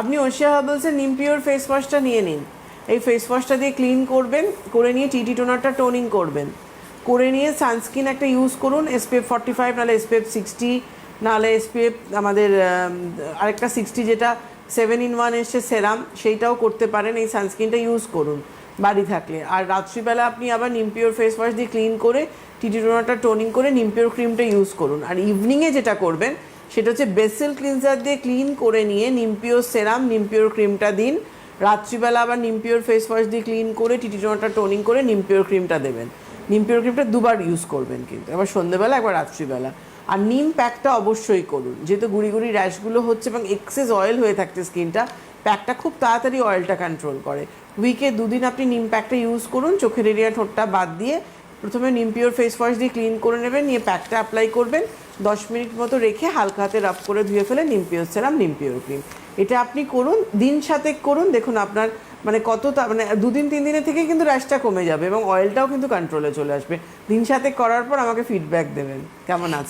আপনি ওশিয়া হার্বালসের নিম pure face ওয়াশটা নিয়ে নিন। এই ফেস ওয়াশটা দিয়ে ক্লিন করবেন করে নিয়ে টিটি টোনারটা টোনিং করবেন। করে নিয়ে সানস্ক্রিন একটা ইউজ করুন এসপিএফ ফর্টি ফাইভ নাহলে এসপিএফ সিক্সটি নাহলে এসপিএফ আমাদের আম, আরেকটা সিক্সটি যেটা সেভেন ইন ওয়ান এসছে সেরাম সেইটাও করতে পারেন এই সানস্ক্রিনটা ইউজ করুন বাড়ি থাকলে। আর রাত্রিবেলা আপনি আবার নিম পিওর ফেস ওয়াশ দিয়ে ক্লিন করে টিটি টোনারটা টোনিং করে নিম পিওর ক্রিমটা ইউজ করুন। আর ইভিনিংয়ে যেটা করবেন সেটা হচ্ছে বেসেল ক্লিনজার দিয়ে ক্লিন করে নিয়ে নিমপিওর সেরাম, নিমপিওর ক্রিমটা দিন। রাত্রিবেলা আবার নিমপিওর ফেস ওয়াশ দিয়ে ক্লিন করে টিটি টোনারটা টোনিং করে নিমপিওর ক্রিমটা দেবেন। নিমপিওর ক্রিমটা দুবার ইউজ করবেন কিন্তু। একবার সন্ধ্যেবেলা, একবার রাত্রিবেলা। আর নিম প্যাকটা অবশ্যই করুন। যেহেতু গুড়ি গুড়ি র্যাশগুলো হচ্ছে এবং এক্সেস অয়েল হয়ে থাকছে স্কিনটা, প্যাকটা খুব তাড়াতাড়ি অয়েলটা কন্ট্রোল করে। উইকে দুদিন আপনি নিম প্যাকটা ইউজ করুন, চোখের এরিয়া ঠোঁটটা বাদ দিয়ে। প্রথমে নিম পিওর ফেস ওয়াশ দিয়ে ক্লিন করে নেবেন, নিয়ে প্যাকটা অ্যাপ্লাই করবেন। দশ মিনিট মতো রেখে হালকা হাতে রাব করে ধুয়ে ফেলে নিম পিওর সেরাম নিম পিওর ক্রিম। এটা আপনি করুন, দিন সাথে করুন, দেখুন আপনার মানে কত মানে দুদিন, তিন দিনের থেকে কিন্তু র্যাশটা কমে যাবে এবং অয়েলটাও কিন্তু কন্ট্রোলে চলে আসবে। দিন সাথে করার পর আমাকে ফিডব্যাক দেবেন। কেমন আছে